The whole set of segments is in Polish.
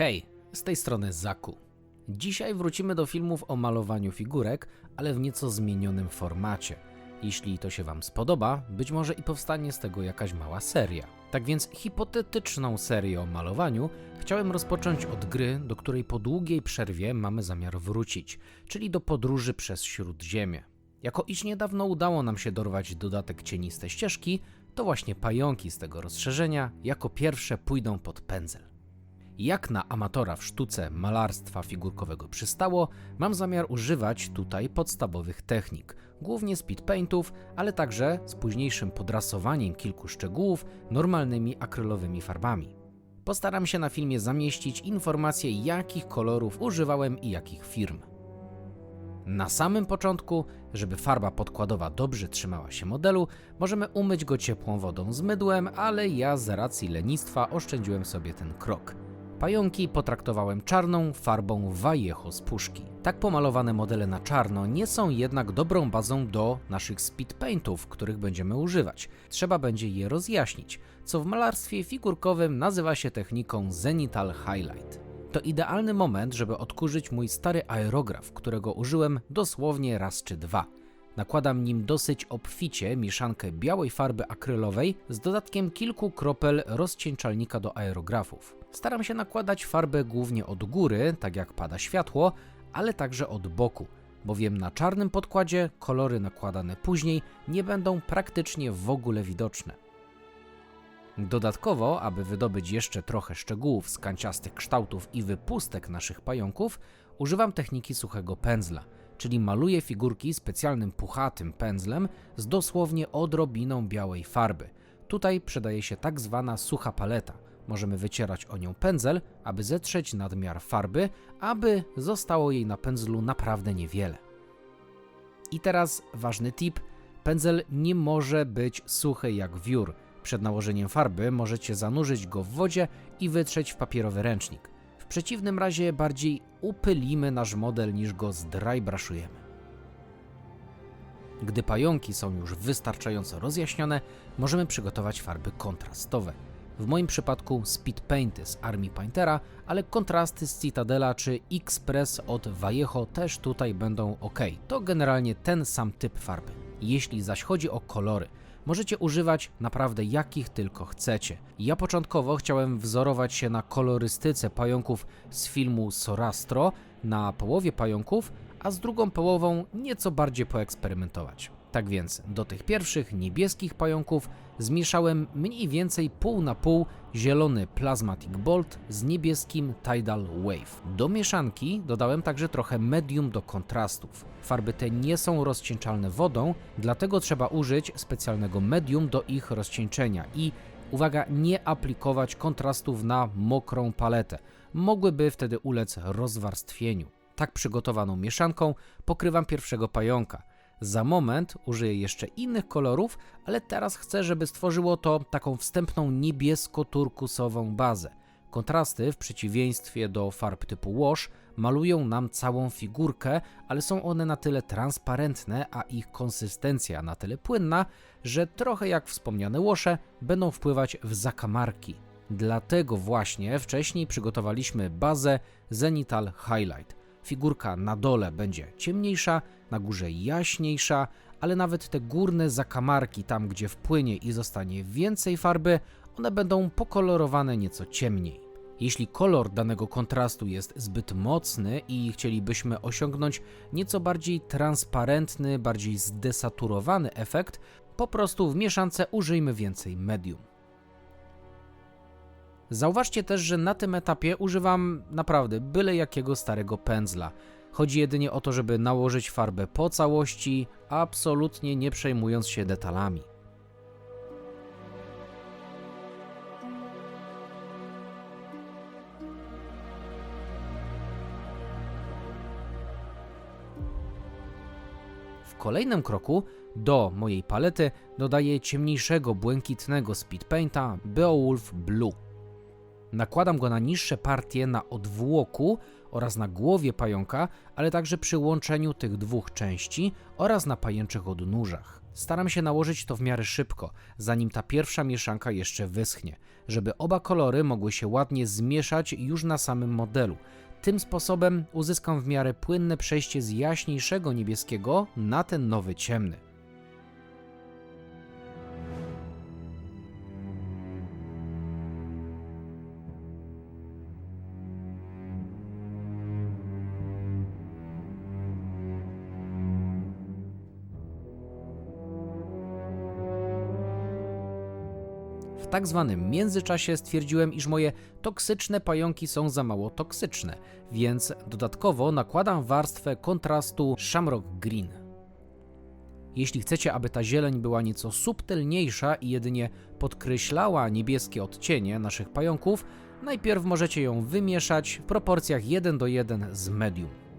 Hej, z tej strony Zaku. Dzisiaj wrócimy do filmów o malowaniu figurek, ale w nieco zmienionym formacie. Jeśli to się Wam spodoba, być może i powstanie z tego jakaś mała seria. Tak więc hipotetyczną serię o malowaniu chciałem rozpocząć od gry, do której po długiej przerwie mamy zamiar wrócić, czyli do podróży przez Śródziemie. Jako iż niedawno udało nam się dorwać dodatek cieniste ścieżki, to właśnie pająki z tego rozszerzenia jako pierwsze pójdą pod pędzel. Jak na amatora w sztuce malarstwa figurkowego przystało, mam zamiar używać tutaj podstawowych technik, głównie speed paintów, ale także z późniejszym podrasowaniem kilku szczegółów normalnymi akrylowymi farbami. Postaram się na filmie zamieścić informacje, jakich kolorów używałem i jakich firm. Na samym początku, żeby farba podkładowa dobrze trzymała się modelu, możemy umyć go ciepłą wodą z mydłem, ale ja z racji lenistwa oszczędziłem sobie ten krok. Pająki potraktowałem czarną farbą Vallejo z puszki. Tak pomalowane modele na czarno nie są jednak dobrą bazą do naszych speed paintów, których będziemy używać. Trzeba będzie je rozjaśnić, co w malarstwie figurkowym nazywa się techniką Zenital Highlight. To idealny moment, żeby odkurzyć mój stary aerograf, którego użyłem dosłownie raz czy dwa. Nakładam nim dosyć obficie mieszankę białej farby akrylowej z dodatkiem kilku kropel rozcieńczalnika do aerografów. Staram się nakładać farbę głównie od góry, tak jak pada światło, ale także od boku, bowiem na czarnym podkładzie kolory nakładane później nie będą praktycznie w ogóle widoczne. Dodatkowo, aby wydobyć jeszcze trochę szczegółów z kanciastych kształtów i wypustek naszych pająków, używam techniki suchego pędzla, czyli maluję figurki specjalnym puchatym pędzlem z dosłownie odrobiną białej farby. Tutaj przydaje się tak zwana sucha paleta. Możemy wycierać o nią pędzel, aby zetrzeć nadmiar farby, aby zostało jej na pędzlu naprawdę niewiele. I teraz ważny tip: pędzel nie może być suchy jak wiór. Przed nałożeniem farby możecie zanurzyć go w wodzie i wytrzeć w papierowy ręcznik. W przeciwnym razie bardziej upylimy nasz model niż go zdrybraszujemy. Gdy pająki są już wystarczająco rozjaśnione, możemy przygotować farby kontrastowe. W moim przypadku speed painty z Army Paintera, ale kontrasty z Citadela czy Express od Vallejo też tutaj będą ok. To generalnie ten sam typ farby. Jeśli zaś chodzi o kolory, możecie używać naprawdę jakich tylko chcecie. Ja początkowo chciałem wzorować się na kolorystyce pająków z filmu Sorastro na połowie pająków, a z drugą połową nieco bardziej poeksperymentować. Tak więc do tych pierwszych niebieskich pająków zmieszałem mniej więcej pół na pół zielony Plasmatic Bolt z niebieskim Tidal Wave. Do mieszanki dodałem także trochę medium do kontrastów. Farby te nie są rozcieńczalne wodą, dlatego trzeba użyć specjalnego medium do ich rozcieńczenia i uwaga, nie aplikować kontrastów na mokrą paletę. Mogłyby wtedy ulec rozwarstwieniu. Tak przygotowaną mieszanką pokrywam pierwszego pająka. Za moment użyję jeszcze innych kolorów, ale teraz chcę, żeby stworzyło to taką wstępną niebiesko-turkusową bazę. Kontrasty, w przeciwieństwie do farb typu wash, malują nam całą figurkę, ale są one na tyle transparentne, a ich konsystencja na tyle płynna, że trochę jak wspomniane łosze będą wpływać w zakamarki. Dlatego właśnie wcześniej przygotowaliśmy bazę Zenital Highlight. Figurka na dole będzie ciemniejsza, na górze jaśniejsza, ale nawet te górne zakamarki, tam gdzie wpłynie i zostanie więcej farby, one będą pokolorowane nieco ciemniej. Jeśli kolor danego kontrastu jest zbyt mocny i chcielibyśmy osiągnąć nieco bardziej transparentny, bardziej zdesaturowany efekt, po prostu w mieszance użyjmy więcej medium. Zauważcie też, że na tym etapie używam naprawdę byle jakiego starego pędzla. Chodzi jedynie o to, żeby nałożyć farbę po całości, absolutnie nie przejmując się detalami. W kolejnym kroku do mojej palety dodaję ciemniejszego błękitnego speed painta Beowulf Blue. Nakładam go na niższe partie na odwłoku oraz na głowie pająka, ale także przy łączeniu tych dwóch części oraz na pajęczych odnóżach. Staram się nałożyć to w miarę szybko, zanim ta pierwsza mieszanka jeszcze wyschnie, żeby oba kolory mogły się ładnie zmieszać już na samym modelu. Tym sposobem uzyskam w miarę płynne przejście z jaśniejszego niebieskiego na ten nowy ciemny. Tak zwanym międzyczasie stwierdziłem, iż moje toksyczne pająki są za mało toksyczne, więc dodatkowo nakładam warstwę kontrastu Shamrock Green. Jeśli chcecie, aby ta zieleń była nieco subtelniejsza i jedynie podkreślała niebieskie odcienie naszych pająków, najpierw możecie ją wymieszać w proporcjach 1 do 1 z medium.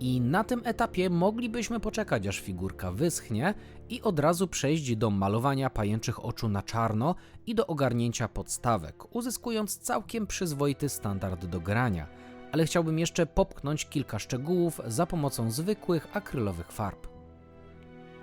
I na tym etapie moglibyśmy poczekać, aż figurka wyschnie i od razu przejść do malowania pajęczych oczu na czarno i do ogarnięcia podstawek, uzyskując całkiem przyzwoity standard do grania. Ale chciałbym jeszcze popchnąć kilka szczegółów za pomocą zwykłych akrylowych farb.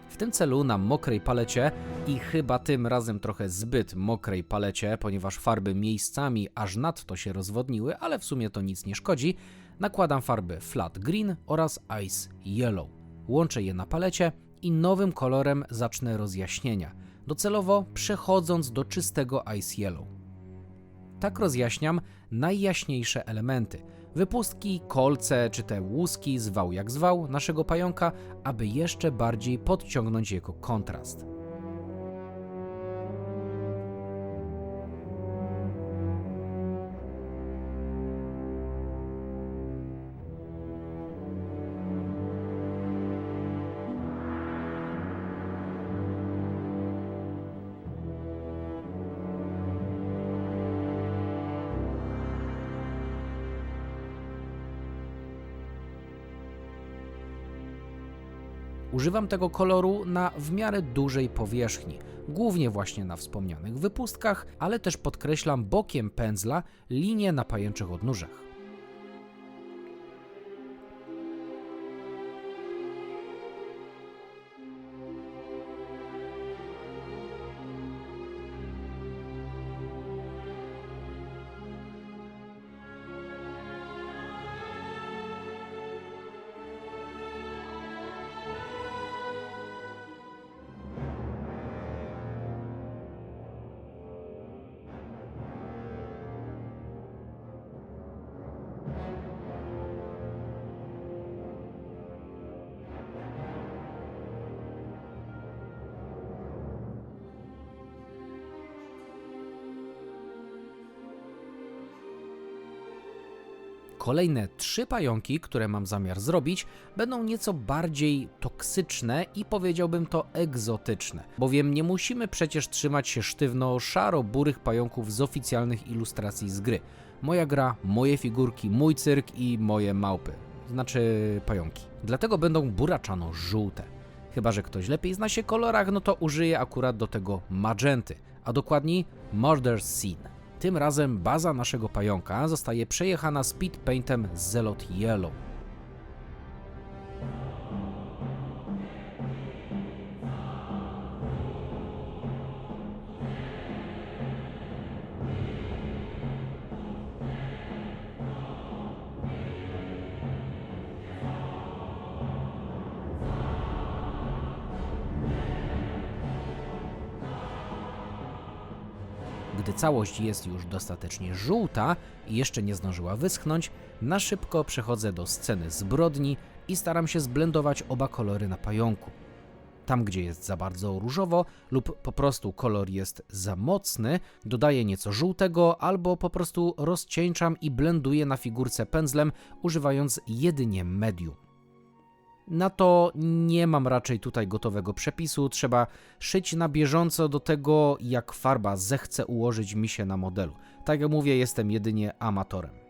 W tym celu na mokrej palecie i chyba tym razem trochę zbyt mokrej palecie, ponieważ farby miejscami aż nadto się rozwodniły, ale w sumie to nic nie szkodzi, nakładam farby Flat Green oraz Ice Yellow. Łączę je na palecie i nowym kolorem zacznę rozjaśnienia, docelowo przechodząc do czystego Ice Yellow. Tak rozjaśniam najjaśniejsze elementy. Wypustki, kolce czy te łuski, zwał jak zwał, naszego pająka, aby jeszcze bardziej podciągnąć jego kontrast. Używam tego koloru na w miarę dużej powierzchni, głównie właśnie na wspomnianych wypustkach, ale też podkreślam bokiem pędzla linie na pajęczych odnóżach. Kolejne trzy pająki, które mam zamiar zrobić, będą nieco bardziej toksyczne i powiedziałbym to egzotyczne, bowiem nie musimy przecież trzymać się sztywno szaro-burych pająków z oficjalnych ilustracji z gry. Moja gra, moje figurki, mój cyrk i moje małpy, znaczy pająki. Dlatego będą buraczano-żółte. Chyba, że ktoś lepiej zna się kolorach, no to użyję akurat do tego magenty, a dokładniej Murder Scene. Tym razem baza naszego pająka zostaje przejechana speed paintem Zelot Yellow. Gdy całość jest już dostatecznie żółta i jeszcze nie zdążyła wyschnąć, na szybko przechodzę do sceny zbrodni i staram się zblendować oba kolory na pająku. Tam, gdzie jest za bardzo różowo lub po prostu kolor jest za mocny, dodaję nieco żółtego albo po prostu rozcieńczam i blenduję na figurce pędzlem, używając jedynie medium. Na to nie mam raczej tutaj gotowego przepisu, trzeba szyć na bieżąco do tego, jak farba zechce ułożyć mi się na modelu. Tak jak mówię, jestem jedynie amatorem.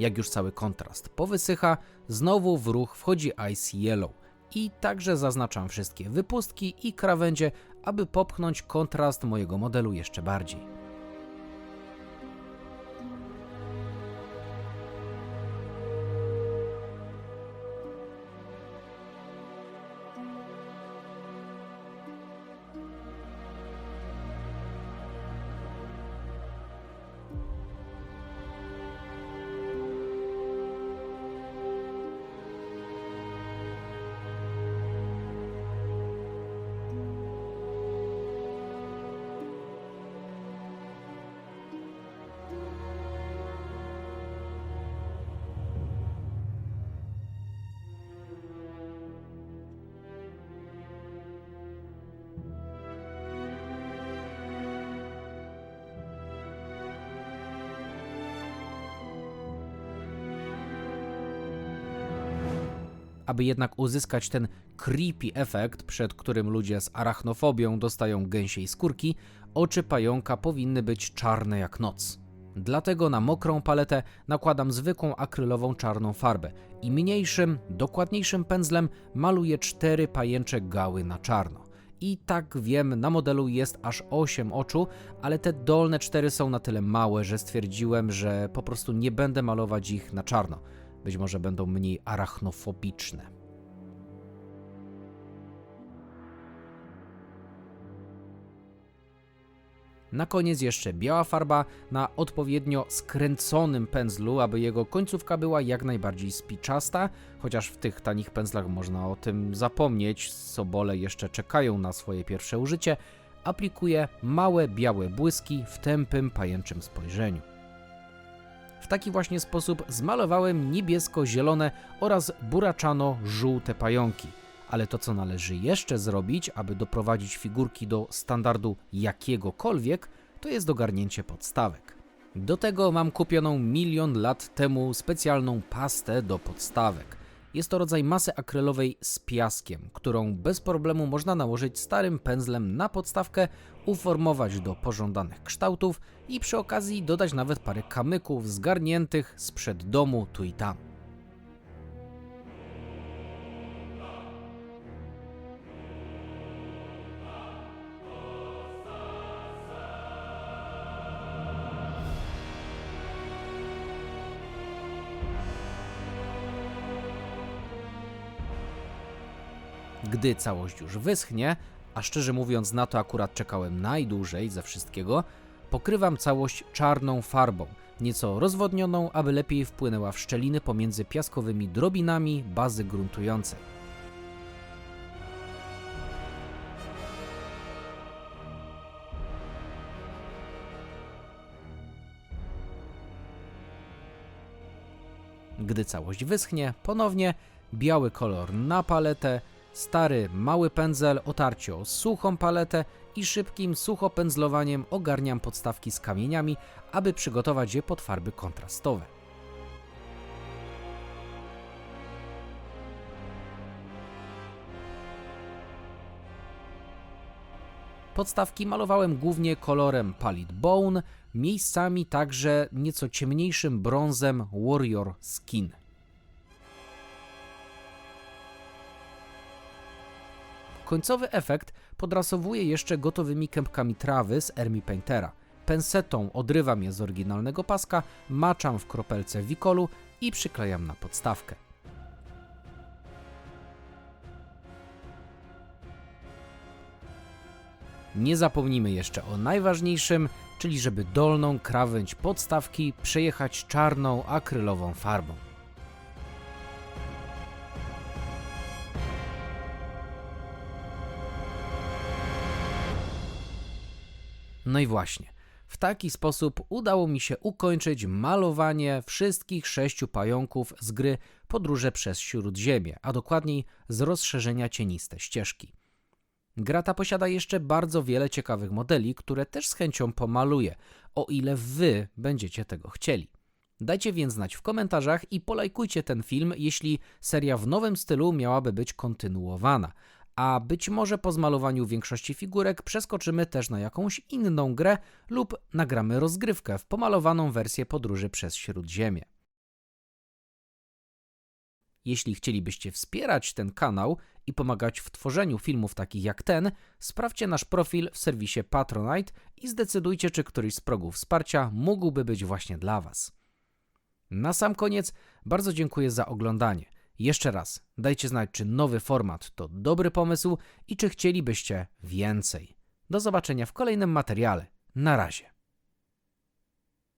Jak już cały kontrast powysycha, znowu w ruch wchodzi Ice Yellow i także zaznaczam wszystkie wypustki i krawędzie, aby popchnąć kontrast mojego modelu jeszcze bardziej. Aby jednak uzyskać ten creepy efekt, przed którym ludzie z arachnofobią dostają gęsiej skórki, oczy pająka powinny być czarne jak noc. Dlatego na mokrą paletę nakładam zwykłą akrylową czarną farbę i mniejszym, dokładniejszym pędzlem maluję cztery pajęcze gały na czarno. I tak wiem, na modelu jest aż 8 oczu, ale te dolne cztery są na tyle małe, że stwierdziłem, że po prostu nie będę malować ich na czarno. Być może będą mniej arachnofobiczne. Na koniec jeszcze biała farba na odpowiednio skręconym pędzlu, aby jego końcówka była jak najbardziej spiczasta, chociaż w tych tanich pędzlach można o tym zapomnieć, sobole jeszcze czekają na swoje pierwsze użycie, aplikuję małe białe błyski w tępym pajęczym spojrzeniu. W taki właśnie sposób zmalowałem niebiesko-zielone oraz buraczano-żółte pająki. Ale to, co należy jeszcze zrobić, aby doprowadzić figurki do standardu jakiegokolwiek, to jest ogarnięcie podstawek. Do tego mam kupioną milion lat temu specjalną pastę do podstawek. Jest to rodzaj masy akrylowej z piaskiem, którą bez problemu można nałożyć starym pędzlem na podstawkę, uformować do pożądanych kształtów i przy okazji dodać nawet parę kamyków zgarniętych sprzed domu tu i tam. Gdy całość już wyschnie, a szczerze mówiąc na to akurat czekałem najdłużej ze wszystkiego, pokrywam całość czarną farbą, nieco rozwodnioną, aby lepiej wpłynęła w szczeliny pomiędzy piaskowymi drobinami bazy gruntującej. Gdy całość wyschnie, ponownie biały kolor na paletę, stary mały pędzel otarcie o suchą paletę i szybkim suchopędzlowaniem ogarniam podstawki z kamieniami, aby przygotować je pod farby kontrastowe. Podstawki malowałem głównie kolorem Pallid Bone, miejscami także nieco ciemniejszym brązem Warrior Skin. Końcowy efekt podrasowuję jeszcze gotowymi kępkami trawy z Ermi Paintera. pensetą odrywam je z oryginalnego paska, maczam w kropelce wikolu i przyklejam na podstawkę. Nie zapomnijmy jeszcze o najważniejszym, czyli żeby dolną krawędź podstawki przejechać czarną akrylową farbą. No i właśnie, w taki sposób udało mi się ukończyć malowanie wszystkich sześciu pająków z gry Podróże przez Śródziemie, a dokładniej z rozszerzenia Cieniste Ścieżki. Gra ta posiada jeszcze bardzo wiele ciekawych modeli, które też z chęcią pomaluję, o ile wy będziecie tego chcieli. Dajcie więc znać w komentarzach i polajkujcie ten film, jeśli seria w nowym stylu miałaby być kontynuowana. A być może po zmalowaniu większości figurek przeskoczymy też na jakąś inną grę lub nagramy rozgrywkę w pomalowaną wersję podróży przez Śródziemie. Jeśli chcielibyście wspierać ten kanał i pomagać w tworzeniu filmów takich jak ten, sprawdźcie nasz profil w serwisie Patronite i zdecydujcie, czy któryś z progów wsparcia mógłby być właśnie dla Was. Na sam koniec bardzo dziękuję za oglądanie. Jeszcze raz, dajcie znać, czy nowy format to dobry pomysł i czy chcielibyście więcej. Do zobaczenia w kolejnym materiale. Na razie.